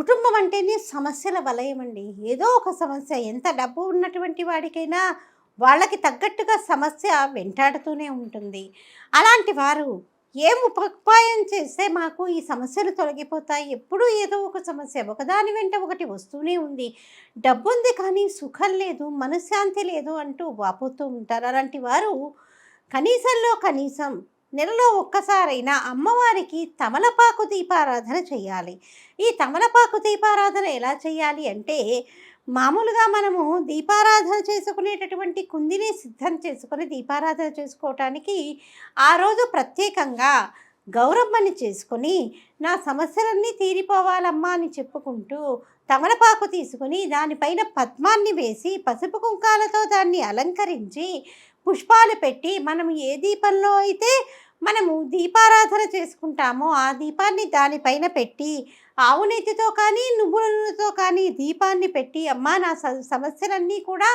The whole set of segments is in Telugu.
కుటుంబం అంటేనే సమస్యల వలయం అండి ఏదో ఒక సమస్య ఎంత డబ్బు ఉన్నటువంటి వాడికైనా వాళ్ళకి తగ్గట్టుగా సమస్య వెంటాడుతూనే ఉంటుంది. అలాంటి వారు ఏం ఉపాయం చేస్తే మాకు ఈ సమస్యలు తొలగిపోతాయి? ఎప్పుడూ ఏదో ఒక సమస్య ఒకదాని వెంట ఒకటి వస్తూనే ఉంది. డబ్బు ఉంది కానీ సుఖం లేదు మనశ్శాంతి లేదు అంటూ వాపోతూ ఉంటారు. అలాంటి వారు కనీసంలో కనీసం నెలలో ఒక్కసారైనా అమ్మవారికి తమలపాకు దీపారాధన చేయాలి ఈ తమలపాకు దీపారాధన ఎలా చేయాలి అంటే మామూలుగా మనము దీపారాధన చేసుకునేటటువంటి కుందిని సిద్ధం చేసుకుని దీపారాధన చేసుకోవటానికి ఆ రోజు ప్రత్యేకంగా గౌరమ్మని చేసుకొని నా సమస్యలన్నీ తీరిపోవాలమ్మా అని చెప్పుకుంటూ తమలపాకు తీసుకుని దానిపైన పద్మాన్ని వేసి పసుపు కుంకాలతో దాన్ని అలంకరించి పుష్పాలు పెట్టి మనం ఏ దీపంలో అయితే మనము దీపారాధన చేసుకుంటామో ఆ దీపాన్ని దానిపైన పెట్టి ఆవు నెత్తితో కానీ నువ్వులతో కానీ దీపాన్ని పెట్టి అమ్మా నా స- సమస్యలన్నీ కూడా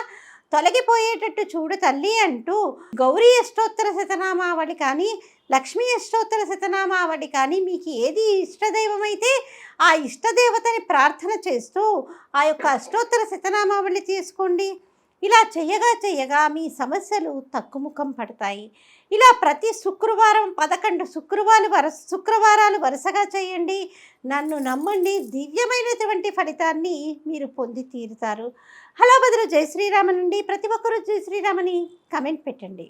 తొలగిపోయేటట్టు చూడు తల్లి అంటూ గౌరీ అష్టోత్తర శతనామావళి కానీ లక్ష్మీ అష్టోత్తర శతనామావళి కానీ మీకు ఏది ఇష్టదైవమైతే ఆ ఇష్టదేవతని ప్రార్థన చేస్తూ ఆ యొక్క అష్టోత్తర శతనామావళి తీసుకోండి. ఇలా చేయగా చేయగా మీ సమస్యలు తక్కుముఖం పడతాయి. ఇలా ప్రతి శుక్రవారం పదకొండు శుక్రవారాలు వరుస శుక్రవారాలు వరుసగా చేయండి. నన్ను నమ్మండి దివ్యమైనటువంటి ఫలితాన్ని మీరు పొంది తీరుతారు. హలో బదులు జై శ్రీరామ నుండి ప్రతి ఒక్కరూ జై శ్రీరామని కమెంట్ పెట్టండి.